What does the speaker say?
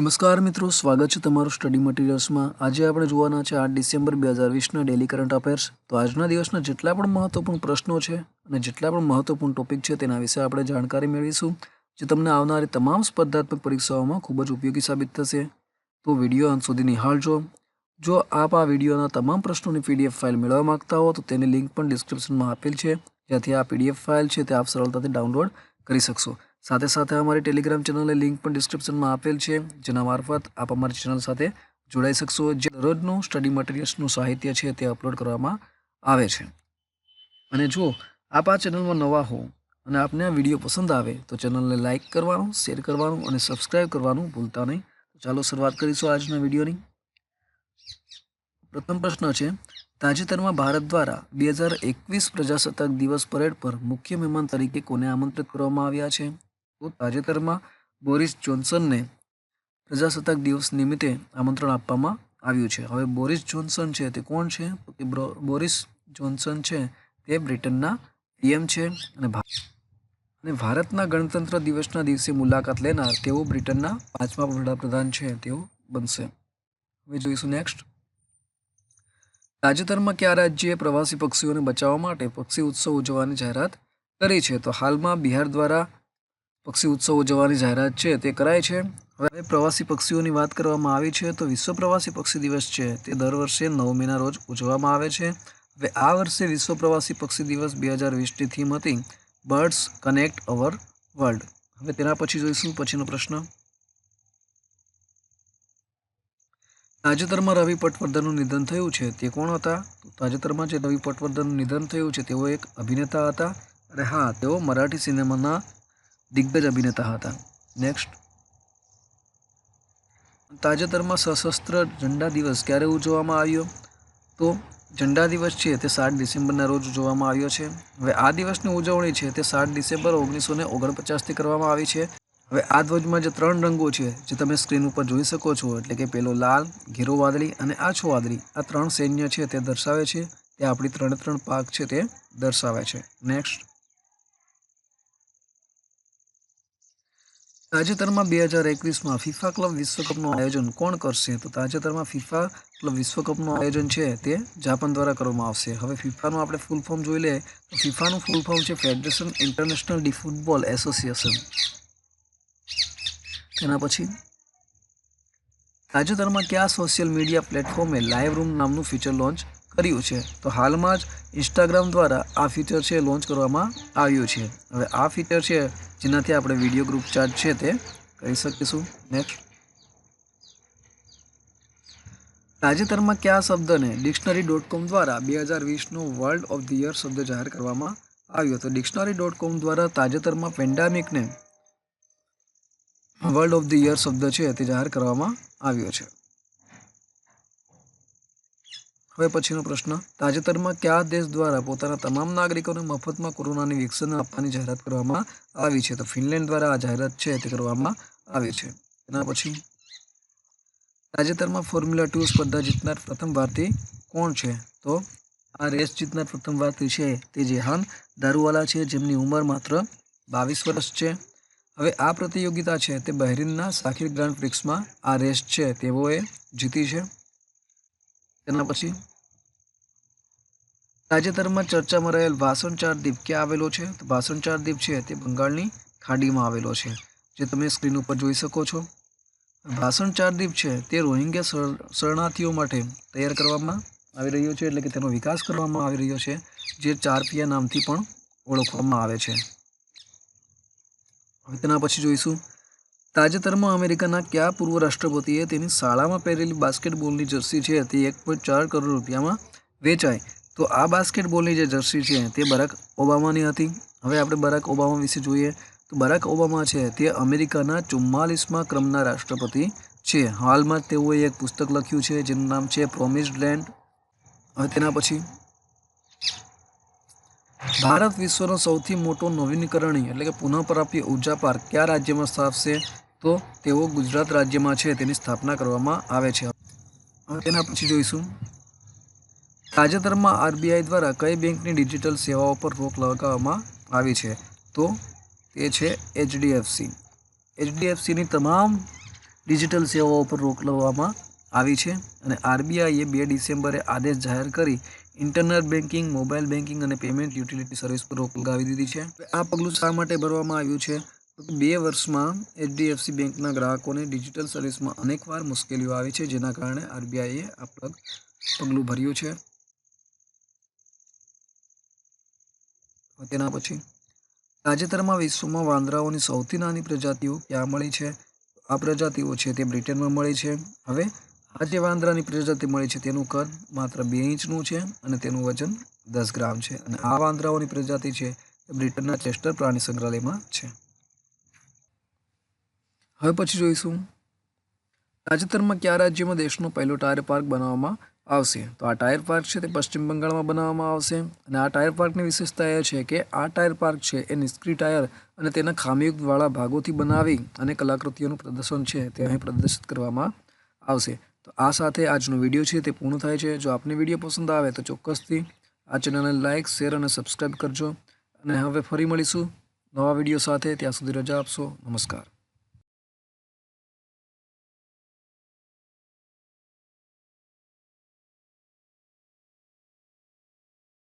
નમસ્કાર મિત્રો, સ્વાગત છે તમારું સ્ટડી મટીરિયલ્સમાં. આજે આપણે જોવાના છે આઠ ડિસેમ્બર બે હજાર વીસના ડેલી કરંટ અફેર્સ તો આજના દિવસના જેટલા પણ મહત્વપૂર્ણ પ્રશ્નો છે અને જેટલા પણ મહત્વપૂર્ણ ટોપિક છે તેના વિશે આપણે જાણકારી મેળવીશું, જે તમને આવનારી તમામ સ્પર્ધાત્મક પરીક્ષાઓમાં ખૂબ જ ઉપયોગી સાબિત થશે. તો વીડિયો અંત સુધી નિહાળજો. જો આપ આ વિડીયોના તમામ પ્રશ્નોની પીડીએફ ફાઇલ મેળવવા માગતા હો, તો તેની લિંક પણ ડિસ્ક્રિપ્શનમાં આપેલ છે. જ્યાંથી આ પીડીએફ ફાઇલ છે તે આપ સરળતાથી ડાઉનલોડ કરી શકશો. સાથે સાથે અમારી ટેલિગ્રામ ચેનલની લિંક પણ ડિસ્ક્રિપ્શનમાં આપેલ છે, જેના મારફત આપ અમારી ચેનલ સાથે જોડાઈ શકશો, જે દરરોજનું સ્ટડી મટીરિયલ્સનું સાહિત્ય છે તે અપલોડ કરવામાં આવે છે. અને જો આપ આ ચેનલમાં નવા હો અને આપને આ વીડિયો પસંદ આવે, તો ચેનલને લાઇક કરવાનું શેર કરવાનું અને સબસ્ક્રાઇબ કરવાનું ભૂલતા નહીં. ચાલો શરૂઆત કરીશું આજના વિડીયોની પ્રથમ પ્રશ્ન છે, તાજેતરમાં ભારત દ્વારા બે હજાર એકવીસ પ્રજાસત્તાક દિવસ પરેડ પર મુખ્ય મહેમાન તરીકે કોને આમંત્રિત કરવામાં આવ્યા છે? તો તાજેતરમાં બોરિસ જોન્સનને પ્રજાસત્તાક દિવસ નિમિત્તે આમંત્રણ આપવામાં આવ્યું છે. હવે બોરિસ જોન્સન છે તે કોણ છે? તો કે બોરિસ જોન્સન છે તે બ્રિટનના પીએમ છે અને અને ભારતના ગણતંત્ર દિવસના દિવસે મુલાકાત લેનાર તેઓ બ્રિટનના પાંચમા વડાપ્રધાન છે, તેઓ બનશે. હવે જોઈશું નેક્સ્ટ તાજેતરમાં કયા રાજ્યએ પ્રવાસી પક્ષીઓને બચાવવા માટે પક્ષી ઉત્સવ ઉજવવાની જાહેરાત કરી છે? તો હાલમાં બિહાર દ્વારા પક્ષી ઉત્સવ ઉજવવાની જાહેરાત છે, તે કરાય છે. હવે પ્રવાસી પક્ષીઓની વાત કરવામાં આવી છે, તો વિશ્વ પ્રવાસી પક્ષી દિવસ છે, તે દર વર્ષે નવમીના રોજ ઉજવવામાં આવે છે. હવે આ વર્ષે વિશ્વ પ્રવાસી પક્ષી દિવસ બે હજાર વીસની થીમ હતી, બર્ડ્સ કનેક્ટ અવર વર્લ્ડ. હવે તેના પછી જોઈશું પછીનો પ્રશ્ન. તાજેતરમાં રવિ પટવર્ધનનું નિધન થયું છે, તે કોણ હતા? તાજેતરમાં જે રવિ પટવર્ધનનું નિધન થયું છે, તેઓ એક અભિનેતા હતા. અને હા, તેઓ મરાઠી સિનેમાના દિગ્ગજ અભિનેતા હતા. નેક્સ્ટ તાજેતરમાં સશસ્ત્ર ઝંડા દિવસ ક્યારે ઉજવવામાં આવ્યો? તો ઝંડા દિવસ છે તે સાત ડિસેમ્બરના રોજ ઉજવવામાં આવ્યો છે. હવે આ દિવસની ઉજવણી છે તે સાત ડિસેમ્બર ઓગણીસો ને ઓગણપચાસથી કરવામાં આવી છે. હવે આ ધ્વજમાં જે ત્રણ રંગો છે, જે તમે સ્ક્રીન ઉપર જોઈ શકો છો, એટલે કે પેલો લાલ, ઘેરો વાદળી અને આછો વાદળી, આ ત્રણ સૈન્ય છે તે દર્શાવે છે. તે આપણી ત્રણે ત્રણ પાક છે તે દર્શાવે છે. નેક્સ્ટ તાજેતરમાં બે હજાર એકવીસમાં ફિફા ક્લબ વિશ્વકપનું આયોજન કોણ કરશે? તો તાજેતરમાં ફિફા ક્લબ વિશ્વકપનું આયોજન છે તે જાપાન દ્વારા કરવામાં આવશે. હવે ફિફાનું આપણે ફૂલ ફોર્મ જોઈ લઈએ. તો ફિફાનું ફૂલ ફોર્મ છે federation international de football association તેના પછી તાજેતરમાં કયા સોશિયલ મીડિયા પ્લેટફોર્મે લાઈવ રૂમ નામનું ફીચર લોન્ચ કર્યું છે. તો હાલમાં જ ઇન્સ્ટાગ્રામ દ્વારા આ ફીચર છે લોન્ચ કરવામાં આવ્યું છે. હવે આ ફીચર છે જેનાથી આપણે વીડિયો ગ્રુપ ચાર્જ છે તે કરી શકીશું. નેક્સ્ટ તાજેતરમાં કયા શબ્દને ડિક્શનરી ડોટ કોમ દ્વારા બે હજાર વીસનો વર્લ્ડ ઓફ ધ યર શબ્દ જાહેર કરવામાં આવ્યો? તો ડિક્શનરી ડોટ કોમ દ્વારા તાજેતરમાં પેન્ડામિકને વર્લ્ડ ઓફ ધ યર શબ્દ છે તે જાહેર કરવામાં આવ્યો છે. હવે પછીનો પ્રશ્ન. તાજેતરમાં કયા દેશ દ્વારા પોતાના તમામ નાગરિકોને મફતમાં કોરોનાની વેક્સિન આપવાની જાહેરાત કરવામાં આવી છે? તો ફિનલેન્ડ દ્વારા આ જાહેરાત છે તે કરવામાં આવી છે. તેના પછી? તાજેતરમાં ફોર્મ્યુલા ટુ સ્પર્ધા જીતનાર પ્રથમ ભારતી કોણ છે? તો આ રેસ જીતનાર પ્રથમ ભારતી છે તે જેહાન દારૂવાલા છે, જેમની ઉંમર માત્ર બાવીસ વર્ષ છે. હવે આ પ્રતિયોગિતા છે તે બહેરીનના સાખીર ગ્રાન્ડ પ્રિક્સમાં આ રેસ છે, તેઓએ જીતી છે. તેના પછી? તાજેતરમાં ચર્ચામાં રહેલ વાસણચાર ચાર દ્વીપ ક્યાં આવેલો છે? તો ભાષણ ચાર દ્વીપ છે તે બંગાળની ખાડીમાં આવેલો છે, જે તમે સ્ક્રીન ઉપર જોઈ શકો છો. વાસણચાર ચાર દ્વીપ છે તે રોહિંગ્યા શર- શરણાર્થીઓ માટે તૈયાર કરવામાં આવી રહ્યો છે, એટલે કે તેનો વિકાસ કરવામાં આવી રહ્યો છે, જે ચારપિયા નામથી પણ ઓળખવામાં આવે છે. હવે તેના પછી જોઈશું. તાજેતરમાં અમેરિકાના કયા પૂર્વ રાષ્ટ્રપતિએ તેની શાળામાં પહેરેલી બાસ્કેટબોલની જર્સી છે તે એક પોઈન્ટ ચાર કરોડ રૂપિયામાં વેચાય. તો આ બાસ્કેટબોલની જે જર્સી છે, તે બરાક ઓબામાની હતી. હવે આપણે બરાક ઓબામા વિશે જોઈએ. તો બરાક ઓબામા છે, તે અમેરિકાના ચુમ્માલીસમાં ક્રમના રાષ્ટ્રપતિ છે. હાલમાં તેઓએ એક પુસ્તક લખ્યું છે, જેનું નામ છે પ્રોમિસ્ડ લેન્ડ હવે તેના પછી ભારત વિશ્વનો સૌથી મોટો નવીનીકરણી એટલે કે પુનઃપ્રાપ્ય ઊર્જા પાર્ક કયા રાજ્યમાં સ્થાપશે? તો તેઓ ગુજરાત રાજ્યમાં છે, તેની સ્થાપના કરવામાં આવે છે. તેના પછી જોઈશું. તાજેતરમાં આરબીઆઈ દ્વારા કઈ બેંકની ડિજિટલ સેવાઓ પર રોક લગાવવામાં આવી છે? તો તે છે એચડીએફસી. એચડીએફસીની તમામ ડિજિટલ સેવાઓ પર રોક લગાવવામાં આવી છે અને આરબીઆઈએ બે ડિસેમ્બરે આદેશ જાહેર કરી ઇન્ટરનેટ બેન્કિંગ મોબાઈલ બેન્કિંગ અને પેમેન્ટ યુટિલિટી સર્વિસ પર રોક લગાવી દીધી છે. આ પગલું શા માટે ભરવામાં આવ્યું છે? બે વર્ષમાં એચડીએફસી બેંકના ગ્રાહકોને ડિજિટલ સર્વિસમાં અનેકવાર મુશ્કેલીઓ આવી છે, જેના કારણે આરબીઆઈએ આ પગલું ભર્યું છે. તેના પછી તાજેતરમાં વિશ્વમાં વાંદરાઓની સૌથી નાની પ્રજાતિઓ ક્યાં મળી છે? આ પ્રજાતિઓ છે તે બ્રિટનમાં મળી છે. હવે આ જે વાંદરાની પ્રજાતિ મળી છે તેનું કદ માત્ર બે ઇંચનું છે અને તેનું વજન દસ ગ્રામ છે. અને આ વાંદરાઓની પ્રજાતિ છે બ્રિટનના ચેસ્ટર પ્રાણી સંગ્રહાલયમાં છે. હવે પછી જોઈશું. તાજેતરમાં કયા રાજ્યમાં દેશનો પહેલો ટાયર પાર્ક બનાવવામાં આવશે. તો આ ટાયર પાર્ક છે તે પશ્ચિમ બંગાળમાં બનાવવામાં આવશે. અને આ ટાયર પાર્કની વિશેષતા એ છે કે આ ટાયર પાર્ક છે એ નિષ્ક્રિય ટાયર અને તેના ખામીયુક્તવાળા ભાગોથી બનાવી અને કલાકૃતિઓનું પ્રદર્શન છે તે અહીં પ્રદર્શિત કરવામાં આવશે. તો આ સાથે આજનો વીડિયો છે તે પૂર્ણ થાય છે. જો આપને વીડિયો પસંદ આવે તો ચોક્કસથી આ ચેનલને લાઇક શેર અને સબસ્ક્રાઈબ કરજો. અને હવે ફરી મળીશું નવા વીડિયો સાથે. ત્યાં સુધી રજા આપશો. નમસ્કાર.